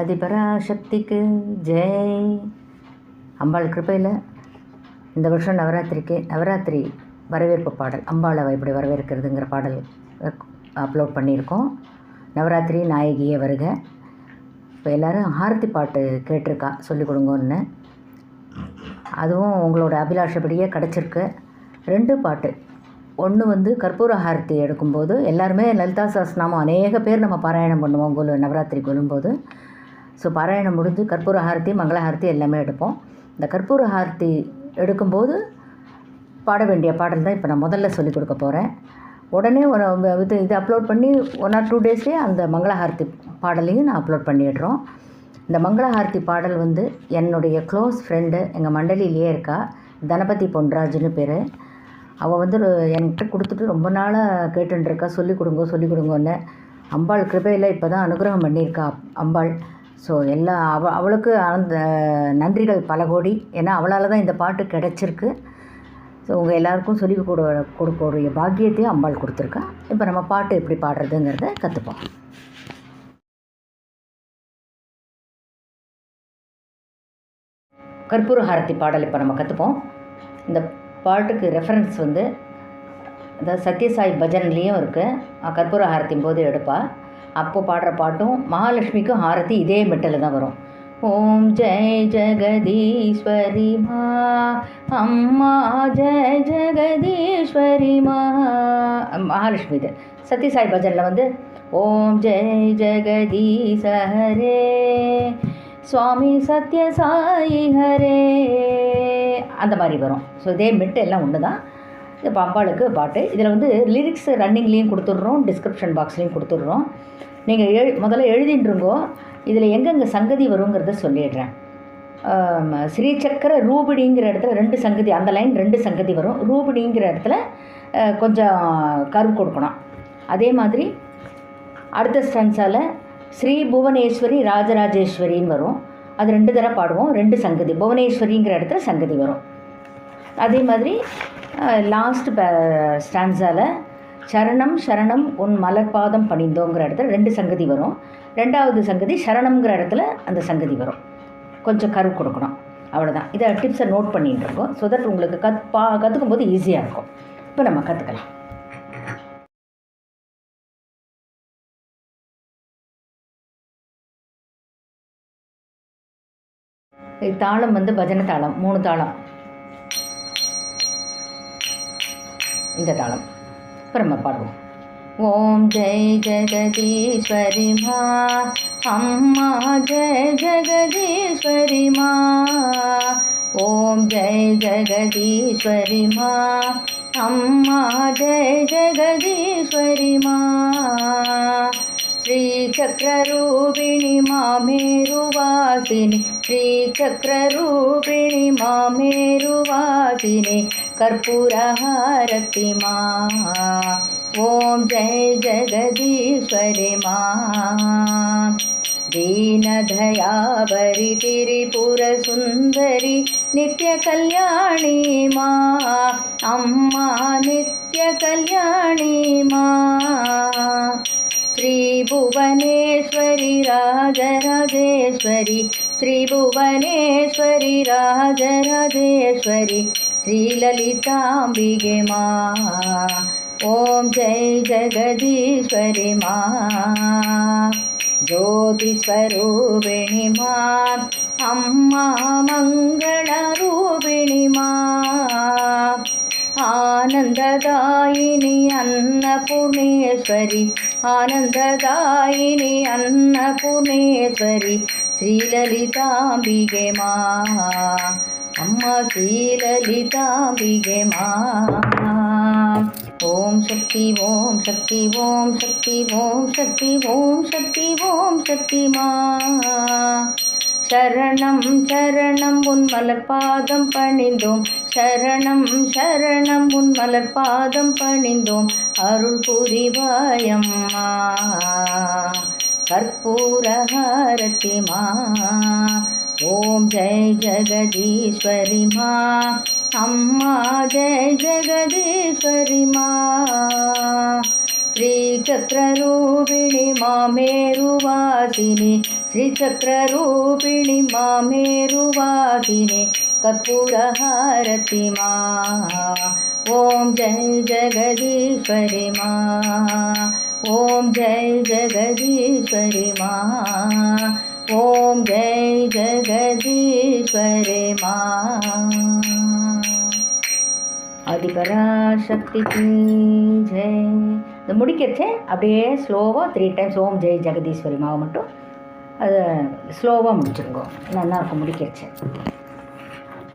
அதிபராசக்திக்கு ஜெய். அம்பாள் கிருபையில் இந்த வருஷம் நவராத்திரிக்கு நவராத்திரி வரவேற்பு பாடல் அம்பாளை இப்படி வரவேற்கிறதுங்கிற பாடல் அப்லோட் பண்ணியிருக்கோம். நவராத்திரி நாயகியே வருக. இப்போ எல்லோரும் ஆரத்தி பாட்டு கேட்டிருக்கா சொல்லிக் கொடுங்கன்னு. அதுவும் உங்களோட அபிலாஷப்படியே கிடச்சிருக்கு. ரெண்டு பாட்டு. ஒன்று வந்து கற்பூர ஹாரத்தி எடுக்கும்போது எல்லாருமே லலிதா சாஸ்நாமம் அநேக பேர் நம்ம பாராயணம் பண்ணுவோம் குலு நவராத்திரி கொல்லும்போது ஸோ பாராயணம் முடிஞ்சு கற்பூரஹாரத்தி மங்களஹாரத்தி எல்லாமே எடுப்போம். இந்த கற்பூரஹாரத்தி எடுக்கும்போது பாட வேண்டிய பாடல் தான் இப்போ நான் முதல்ல சொல்லிக் கொடுக்க போகிறேன் உடனே இது இது அப்லோட் பண்ணி ஒன் ஆர் டூ டேஸ்லேயே அந்த மங்களஹாரத்தி பாடலையும் நான் அப்லோட் பண்ணிடுறோம். இந்த மங்களஹாரத்தி பாடல் வந்து என்னுடைய க்ளோஸ் ஃப்ரெண்டு எங்கள் மண்டலிலேயே இருக்கா தனபதி பொன்ராஜ்னு பேர். அவள் வந்து என்கிட்ட கொடுத்துட்டு ரொம்ப நாளாக கேட்டுருக்கா சொல்லிக் கொடுங்க சொல்லிக் கொடுங்கன்னு. அம்பாள் கிருபையில் இப்போ தான் அனுகிரகம் பண்ணியிருக்கா அம்பாள். ஸோ எல்லா அவ அவளுக்கு அந்த நன்றிகள் பல கோடி. ஏன்னா அவளால் தான் இந்த பாட்டு கிடச்சிருக்கு. ஸோ உங்கள் எல்லாருக்கும் சொல்லி கொடு கொடுக்கக்கூடிய பாக்கியத்தையும் அம்பாள் கொடுத்துருக்கா. இப்போ நம்ம பாட்டு எப்படி பாடுறதுங்கிறத கற்றுப்போம் கற்பூர ஹாரத்தி பாடல் இப்போ நம்ம கற்றுப்போம் இந்த பாட்டுக்கு ரெஃபரன்ஸ் வந்து அதாவது சத்யசாய் பஜன்லேயும் இருக்குது கற்பூர ஹாரத்தின் போது எடுப்பாள் அப்போ பாடுற பாட்டும் மகாலட்சுமிக்கும் ஆரத்தி இதே மெட்டலில் தான் வரும். ஓம் ஜெய் ஜெகதீஸ்வரி மா அம்மா ஜெய் ஜெகதீஸ்வரி மா. மகாலட்சுமி இது. சத்யசாய் பஜனில் வந்து ஓம் ஜெய் ஜெகதீச ஹரே சுவாமி சத்யசாயி ஹரே. அந்த மாதிரி வரும். ஸோ இதே மெட்டு எல்லாம் ஒன்று தான். இது அம்பாளுக்கு பாட்டு. இதில் வந்து லிரிக்ஸ் ரன்னிங்லேயும் கொடுத்துட்றோம் டிஸ்கிரிப்ஷன் பாக்ஸ்லேயும் கொடுத்துட்றோம். நீங்கள் எழு முதல்ல எழுதிட்டுருங்கோ இதில் எங்கெங்கே சங்கதி வருங்கிறத சொல்லிடுறேன். ஸ்ரீசக்கர ரூபிடிங்கிற இடத்துல ரெண்டு சங்கதி அந்த லைன் ரெண்டு சங்கதி வரும். ரூபிடிங்கிற இடத்துல கொஞ்சம் கருவு கொடுக்கணும். அதே மாதிரி அடுத்த ஸ்டன்ஸால் ஸ்ரீ புவனேஸ்வரி ராஜராஜேஸ்வரின்னு வரும். அது ரெண்டு தடவை பாடுவோம். ரெண்டு சங்கதி புவனேஸ்வரிங்கிற இடத்துல சங்கதி வரும். அதே மாதிரி லாஸ்ட் ஸ்டான்ஸால் சரணம் சரணம் உன் மலர்பாதம் பணிந்தோங்கிற இடத்துல ரெண்டு சங்கதி வரும். ரெண்டாவது சங்கதி சரணம்ங்கிற இடத்துல அந்த சங்கதி வரும். கொஞ்சம் கரு கொடுக்கணும். அவ்வளோதான் இதை டிப்ஸை நோட் பண்ணிகிட்டு இருக்கோம். ஸோ தட் உங்களுக்கு கத் பா கற்றுக்கும் போது ஈஸியாக இருக்கும். இப்போ நம்ம கற்றுக்கலாம் தாளம் வந்து பஜனை தாளம். மூணு தாளம். இந்த தாளம். இப்போ நம்ம பாடுவோம். ஓம் ஜெய் ஜெகதீஸ்வரி மா அம்மா ஜெய் ஜெகதீஸ்வரி மா. ஓம் ஜெய் ஜெகதீஸ்வரி மா அம்மா ஜெய் ஜெகதீஸ்வரி மா. श्रीचक्ररूपिणि मामेरुवासिनि श्रीचक्ररूपिणि मामेरुवासिनि कर्पूरहारति मा ॐ जय जगदीश्वरि मा दीनदयावरि त्रिपुरसुन्दरि नित्यकल्याणी मा अम्मा नित्यकल्याणी मा श्रीभुवनेश्वरि राजराजेश्वरि श्रीभुवनेश्वरि राजराजेश्वरि श्रीललिताम्बिगे मा ॐ जय जगदीश्वरि मा ज्योतिस्वरूपिणि मा अम्मा मङ्गलरूपिणि मा ആനന്ദദായിനി അന്നപൂർണേശ്വരി ആനന്ദദായിനി അന്നപൂർണേശ്വരി ശ്രീലളിതാംബിക മാ. അമ്മ ശ്രീലളിതാംബിക മാ. ഓം ശക്തി ഓം ശക്തി ഓം ശക്തി ഓം ശക്തി ഓം ശക്തി ഓം ശക്തി മാ. சரணம் சரணம் உன் மலர்பாதம் பணிந்தோம். சரணம் சரணம் உன் மலர்பாதம் பணிந்தோம். அருள் புரிவாயம்மா. கற்பூரஹாரதி மா ஓம் ஜெய் ஜெகதீஸ்வரி மா அம்மா ஜெய் ஜெகதீஸ்வரி மா ஸ்ரீ சக்கரூபிணி மாமேருவாசினி. श्रीचक्ररूपिणि मामेरुवासिनि कर्पूरहारति मा ॐ जय जगदीश्वरि मा ॐ जय जगदीश्वरि मा ॐ जय जगदीश्वरि मा ஆதிபராசக்திக்கு ஜெய் இந்த முடிக்கிறச்சே அப்படியே ஸ்லோவாக த்ரீ டைம்ஸ் ஓம் ஜெய் ஜெகதீஸ்வரி மாவு மட்டும் அதை ஸ்லோவாக முடிச்சிருங்கோ. நல்லா இருக்கும் முடிக்கிறச்சே